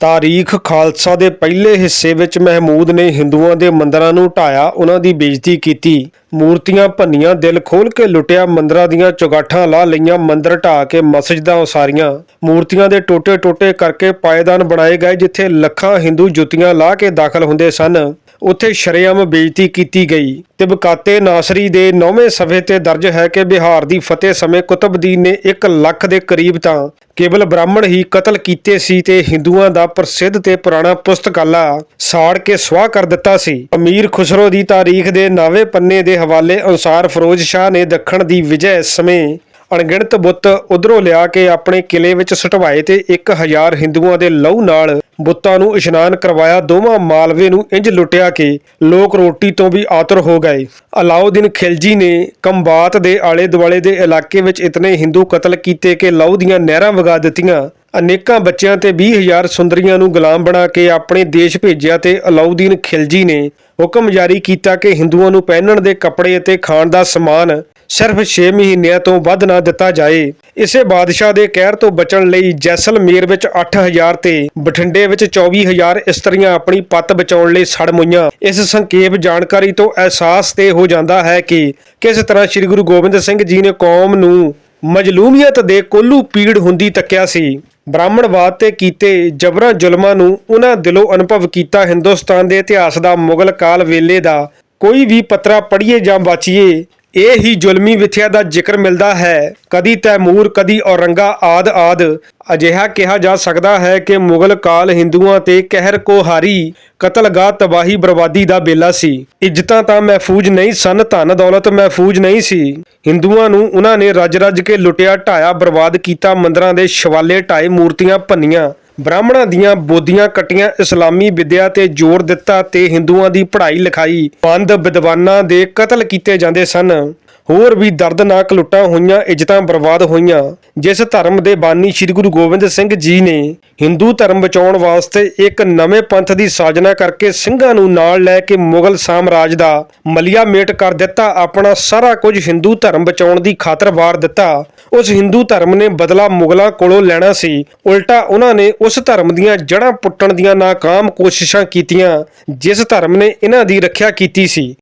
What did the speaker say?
ਤਾਰੀਖ ਖਾਲਸਾ ਦੇ ਪਹਿਲੇ ਹਿੱਸੇ ਵਿੱਚ ਮਹਿਮੂਦ ਨੇ ਹਿੰਦੂਆਂ ਦੇ ਮੰਦਰਾਂ ਨੂੰ ਢਾਇਆ, ਉਹਨਾਂ ਦੀ ਬੇਇੱਜ਼ਤੀ ਕੀਤੀ। ਮੂਰਤੀਆਂ ਭੰਨੀਆਂ, ਦਿਲ ਖੋਲ ਕੇ ਲੁੱਟਿਆ, ਮੰਦਰਾਂ ਦੀਆਂ ਚੁਗਾਠਾਂ ਲਾ ਲਈਆਂ, ਮੰਦਰ ਢਾ ਕੇ ਮਸਜਿਦਾਂ ਉਸਾਰੀਆਂ। ਮੂਰਤੀਆਂ ਦੇ ਟੋਟੇ-ਟੋਟੇ ਕਰਕੇ ਪਾਇਦਾਨ ਬਣਾਏ ਗਏ, ਜਿੱਥੇ ਲੱਖਾਂ ਹਿੰਦੂ ਜੁੱਤੀਆਂ ਲਾ ਕੇ ਦਾਖਲ ਹੁੰਦੇ ਸਨ। ਉੱਥੇ ਸ਼ਰੇਆਮ ਬੇਇੱਜ਼ਤੀ ਕੀਤੀ ਗਈ। ਤਿਬਕਾਤੇ ਨਾਸਰੀ ਦੇ 9ਵੇਂ ਸਫੇ ਤੇ ਦਰਜ ਹੈ ਕਿ ਬਿਹਾਰ ਦੀ ਫਤਿਹ ਸਮੇਂ ਕੁਤਬਦੀਨ ਨੇ 1 ਲੱਖ ਦੇ ਕਰੀਬ ਤਾਂ ਕੇਵਲ ਬ੍ਰਾਹਮਣ ਹੀ ਕਤਲ ਕੀਤੇ ਸੀ ਤੇ ਹਿੰਦੂਆਂ ਦਾ ਪ੍ਰਸਿੱਧ ਤੇ ਪੁਰਾਣਾ ਪੁਸਤਕਾਲਾ ਸਾੜ ਕੇ ਸਵਾਹ ਕਰ ਦਿੱਤਾ ਸੀ। ਅਮੀਰ ਖੁਸਰੋ ਦੀ ਤਾਰੀਖ ਦੇ ਨਾਵੇਂ ਪੰਨੇ ਦੇ ਹਵਾਲੇ ਅਨੁਸਾਰ ਫਿਰੋਜ਼ ਸ਼ਾਹ ਨੇ ਦੱਖਣ ਦੀ ਵਿਜੈ ਸਮੇਂ ਅਣਗਿਣਤ ਬੁੱਤ ਉਧਰੋਂ ਲਿਆ ਕੇ ਆਪਣੇ ਕਿਲੇ ਵਿੱਚ ਸਟਵਾਏ ਤੇ 1000 ਹਿੰਦੂਆਂ ਦੇ ਲਹੂ ਨਾਲ ਬੁੱਤਾਂ ਨੂੰ ਇਸ਼ਨਾਨ ਕਰਵਾਇਆ, ਦੋਵਾਂ ਮਾਲਵੇ ਨੂੰ ਇੰਜ ਲੁੱਟਿਆ ਕਿ ਲੋਕ ਰੋਟੀ ਤੋਂ ਵੀ ਆਤਰ ਹੋ ਗਏ। ਅਲਾਉਦੀਨ ਖਿਲਜੀ ਨੇ ਕੰਬਾਤ ਦੇ ਆਲੇ ਦੁਆਲੇ ਦੇ ਇਲਾਕੇ ਵਿੱਚ ਇਤਨੇ ਹਿੰਦੂ ਕਤਲ ਕੀਤੇ ਕਿ ਲਹੂ ਦੀਆਂ ਨਹਿਰਾਂ ਵਗਾ ਦਿੱਤੀਆਂ। ਅਨੇਕਾਂ ਬੱਚਿਆਂ ਤੇ 20000 ਸੁੰਦਰੀਆਂ ਨੂੰ ਗੁਲਾਮ ਬਣਾ ਕੇ ਆਪਣੇ ਦੇਸ਼ ਭੇਜਿਆ ਤੇ ਅਲਾਉਦੀਨ ਖਿਲਜੀ ਨੇ ਹੁਕਮ ਜਾਰੀ ਕੀਤਾ ਕਿ ਹਿੰਦੂਆਂ ਨੂੰ ਪਹਿਨਣ ਦੇ ਕੱਪੜੇ ਅਤੇ ਖਾਣ ਦਾ ਸਮਾਨ ਸਿਰਫ 6 ਮਹੀਨਿਆਂ ਤੋਂ ਵੱਧ ਨਾ ਦਿੱਤਾ ਜਾਏ। ਇਸੇ ਬਾਦਸ਼ਾਹ ਦੇ ਕਹਿਰ ਤੋਂ ਬਚਣ ਲਈ ਜੈਸਲਮੇਰ ਵਿੱਚ 8000 ਤੇ ਬਠਿੰਡੇ ਵਿੱਚ 24000 ਇਸਤਰੀਆਂ ਆਪਣੀ ਪੱਤ ਬਚਾਉਣ ਲਈ ਸੜ ਮੁਈਆਂ। ਇਸ ਸੰਖੇਪ ਜਾਣਕਾਰੀ ਤੋਂ ਅਹਿਸਾਸ ਤੇ ਹੋ ਜਾਂਦਾ ਹੈ ਕਿ ਕਿਸ ਤਰ੍ਹਾਂ ਸ੍ਰੀ ਗੁਰੂ ਗੋਬਿੰਦ ਸਿੰਘ ਜੀ ਨੇ ਕੌਮ ਨੂੰ ਮਜਲੂਮੀਅਤ ਦੇ ਕੋਲੂ ਪੀੜ ਹੁੰਦੀ ਤੱਕਿਆ ਸੀ। ਬ੍ਰਾਹਮਣਵਾਦ ਤੇ ਕੀਤੇ ਜਬਰਾਂ ਜ਼ੁਲਮਾਂ ਨੂੰ ਉਹਨਾਂ ਦਿਲੋਂ ਅਨੁਭਵ ਕੀਤਾ ਹਿੰਦੁਸਤਾਨ ਦੇ ਇਤਿਹਾਸ ਦਾ ਮੁਗਲ ਕਾਲ ਵੇਲੇ ਦਾ ਕੋਈ ਵੀ ਪੱਤਰਾ ਪੜ੍ਹੀਏ ਜਾਂ ਬਾਚੀਏ ਇਹ ਹੀ ਜ਼ੁਲਮੀ ਵਿਥਿਆ ਦਾ ਜ਼ਿਕਰ ਮਿਲਦਾ ਹੈ। ਕਦੀ ਤੈਮੂਰ, ਕਦੀ ਔਰੰਗਾ ਆਦ ਆਦ। ਅਜਿਹਾ ਕਿਹਾ ਜਾ ਸਕਦਾ ਹੈ ਕਿ ਮੁਗਲ ਕਾਲ ਹਿੰਦੂਆਂ ਤੇ ਕਹਿਰ ਕੋਹਾਰੀ ਕਤਲਗਾਹ ਤਬਾਹੀ ਬਰਬਾਦੀ ਦਾ ਬੇਲਾ ਸੀ। ਇੱਜ਼ਤਾਂ ਤਾਂ ਮਹਿਫੂਜ਼ ਨਹੀਂ ਸਨ, ਧਨ ਦੌਲਤ ਮਹਿਫੂਜ਼ ਨਹੀਂ ਸੀ। ਹਿੰਦੂਆਂ ਨੂੰ ਉਹਨਾਂ ਨੇ ਰੱਜ-ਰੱਜ ਕੇ ਲੁੱਟਿਆ, ਢਾਇਆ, ਬਰਬਾਦ ਕੀਤਾ, ਮੰਦਰਾਂ ਦੇ ਸ਼ਵਾਲੇ ਢਾਏ ਮੂਰਤੀਆਂ ਭੰਨੀਆਂ। ਬ੍ਰਾਹਮਣਾਂ ਦੀਆਂ ਬੋਧੀਆਂ ਕਟੀਆਂ ਇਸਲਾਮੀ ਵਿਦਿਆ ਤੇ ਜ਼ੋਰ ਦਿੱਤਾ ਤੇ ਹਿੰਦੂਆਂ ਦੀ ਪੜ੍ਹਾਈ ਲਿਖਾਈ। ਬੰਦ ਵਿਦਵਾਨਾਂ ਦੇ ਕਤਲ ਕੀਤੇ ਜਾਂਦੇ ਸਨ। ਹੋਰ ਵੀ ਦਰਦਨਾਕ ਲੁੱਟਾਂ ਹੋਈਆਂ, ਇੱਜ਼ਤਾਂ ਬਰਬਾਦ ਹੋਈਆਂ। ਜਿਸ ਧਰਮ ਦੇ ਬਾਨੀ ਸ੍ਰੀ ਗੁਰੂ ਗੋਬਿੰਦ ਸਿੰਘ ਜੀ ਨੇ ਹਿੰਦੂ ਧਰਮ ਬਚਾਉਣ ਵਾਸਤੇ ਇੱਕ ਨਵੇਂ ਪੰਥ ਦੀ ਸਾਜਨਾ ਕਰਕੇ ਸਿੰਘਾਂ ਨੂੰ ਨਾਲ ਲੈ ਕੇ ਮੁਗਲ ਸਾਮਰਾਜ ਦਾ ਮਲਿਆ ਮੇਟ ਕਰ ਦਿੱਤਾ, ਆਪਣਾ ਸਾਰਾ ਕੁਝ ਹਿੰਦੂ ਧਰਮ ਬਚਾਉਣ ਦੀ ਖਾਤਰ ਵਾਰ ਦਿੱਤਾ। ਉਸ ਹਿੰਦੂ ਧਰਮ ਨੇ ਬਦਲਾ ਮੁਗਲਾਂ ਕੋਲੋਂ ਲੈਣਾ ਸੀ। ਉਲਟਾ ਉਹਨਾਂ ਨੇ ਉਸ ਧਰਮ ਦੀਆਂ ਜੜ੍ਹਾਂ ਪੁੱਟਣ ਦੀਆਂ ਨਾਕਾਮ ਕੋਸ਼ਿਸ਼ਾਂ ਕੀਤੀਆਂ, ਜਿਸ ਧਰਮ ਨੇ ਇਹਨਾਂ ਦੀ ਰੱਖਿਆ ਕੀਤੀ ਸੀ।